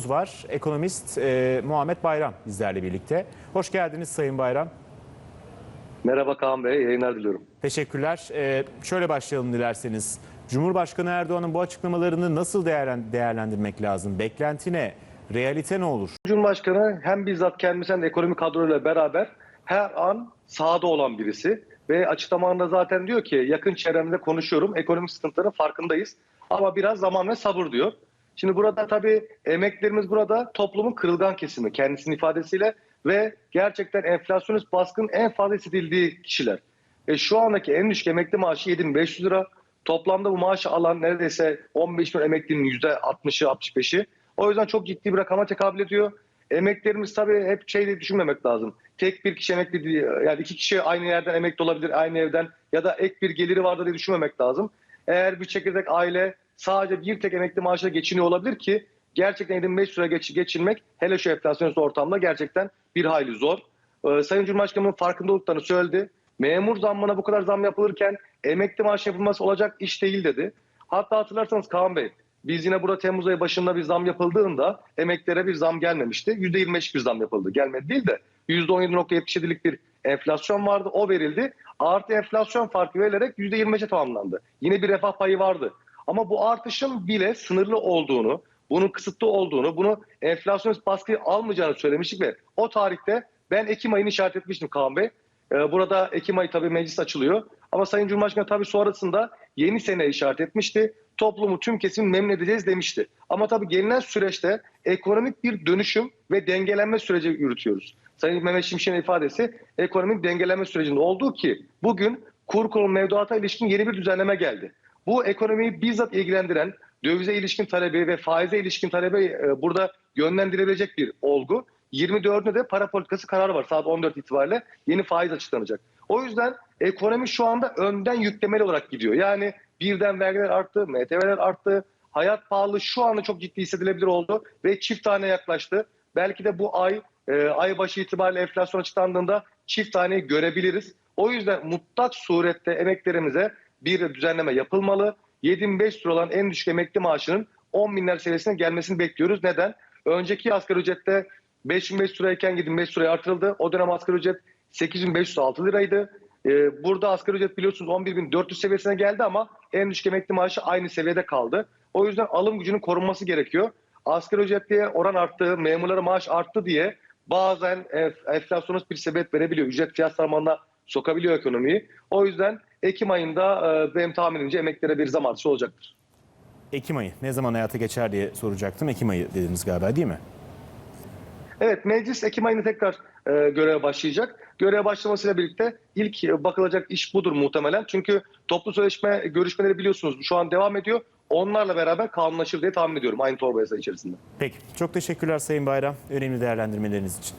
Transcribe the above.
Var. Ekonomist e, Muhammed Bayram bizlerle birlikte. Hoş geldiniz Sayın Bayram. Merhaba Kaan Bey, yayınlar diliyorum. Teşekkürler. E, şöyle başlayalım dilerseniz. Cumhurbaşkanı Erdoğan'ın bu açıklamalarını nasıl değerlen- değerlendirmek lazım? Beklenti ne? Realite ne olur? Cumhurbaşkanı hem bizzat kendisi hem de ekonomi kadroyla beraber her an sahada olan birisi. Ve açıklamalarında zaten diyor ki yakın çevremde konuşuyorum, ekonomik sıkıntıların farkındayız. Ama biraz zaman ve sabır diyor. Şimdi burada tabii emeklerimiz burada toplumun kırılgan kesimi kendisinin ifadesiyle ve gerçekten enflasyonist baskının en fazla hissedildiği kişiler. E, şu andaki en düşük emekli maaşı 7500 lira. Toplamda bu maaşı alan neredeyse 15 milyon emeklinin %60'ı 65'i. O yüzden çok ciddi bir rakama tekabül ediyor. Emeklerimiz tabii hep şey diye düşünmemek lazım. Tek bir kişi emekli değil, yani iki kişi aynı yerden emekli olabilir aynı evden ya da ek bir geliri vardır diye düşünmemek lazım. Eğer bir çekirdek aile sadece bir tek emekli maaşla geçiniyor olabilir ki gerçekten 25 lira geç, geçinmek hele şu enflasyonist ortamda gerçekten bir hayli zor. Ee, Sayın Cumhurbaşkanı'nın farkında olduklarını söyledi. Memur zammına bu kadar zam yapılırken emekli maaş yapılması olacak iş değil dedi. Hatta hatırlarsanız Kaan Bey biz yine burada Temmuz ayı başında bir zam yapıldığında emeklere bir zam gelmemişti. %25 bir zam yapıldı. Gelmedi değil de %17.77'lik bir enflasyon vardı. O verildi. Artı enflasyon farkı verilerek %25'e tamamlandı. Yine bir refah payı vardı. Ama bu artışın bile sınırlı olduğunu, bunun kısıtlı olduğunu, bunu enflasyonist baskıyı almayacağını söylemiştik ve o tarihte ben Ekim ayını işaret etmiştim Kaan Bey. Ee, Burada Ekim ayı tabii meclis açılıyor. Ama Sayın Cumhurbaşkanı tabii sonrasında yeni sene işaret etmişti. Toplumu tüm kesimi memnun edeceğiz demişti. Ama tabii gelinen süreçte ekonomik bir dönüşüm ve dengelenme süreci yürütüyoruz. Sayın Mehmet Şimşek'in ifadesi ekonomik dengelenme sürecinde olduğu ki bugün kur kurulu mevduata ilişkin yeni bir düzenleme geldi. Bu ekonomiyi bizzat ilgilendiren dövize ilişkin talebi ve faize ilişkin talebi e, burada yönlendirebilecek bir olgu. 24'ünde de para politikası kararı var. Saat 14 itibariyle yeni faiz açıklanacak. O yüzden ekonomi şu anda önden yüklemeli olarak gidiyor. Yani birden vergiler arttı, MTV'ler arttı. Hayat pahalı şu anda çok ciddi hissedilebilir oldu ve çift tane yaklaştı. Belki de bu ay e, ay başı itibariyle enflasyon açıklandığında çift taneyi görebiliriz. O yüzden mutlak surette emeklerimize bir düzenleme yapılmalı. 7500 lira olan en düşük emekli maaşının 10 binler seviyesine gelmesini bekliyoruz. Neden? Önceki asgari ücrette 5500 lirayken 7500 liraya artırıldı. O dönem asgari ücret 8506 liraydı. Ee, burada asgari ücret biliyorsunuz 11.400 seviyesine geldi ama en düşük emekli maaşı aynı seviyede kaldı. O yüzden alım gücünün korunması gerekiyor. Asgari ücretliye oran arttı, memurlara maaş arttı diye bazen enf- enflasyonist bir sebep verebiliyor. Ücret fiyat sarmalına sokabiliyor ekonomiyi. O yüzden Ekim ayında e, benim tahminimce emeklilere bir zam artışı olacaktır. Ekim ayı ne zaman hayata geçer diye soracaktım. Ekim ayı dediniz galiba değil mi? Evet meclis Ekim ayında tekrar e, göreve başlayacak. Göreve başlamasıyla birlikte ilk e, bakılacak iş budur muhtemelen. Çünkü toplu sözleşme görüşmeleri biliyorsunuz şu an devam ediyor. Onlarla beraber kanunlaşır diye tahmin ediyorum aynı torba yasa içerisinde. Peki. Çok teşekkürler Sayın Bayram. Önemli değerlendirmeleriniz için.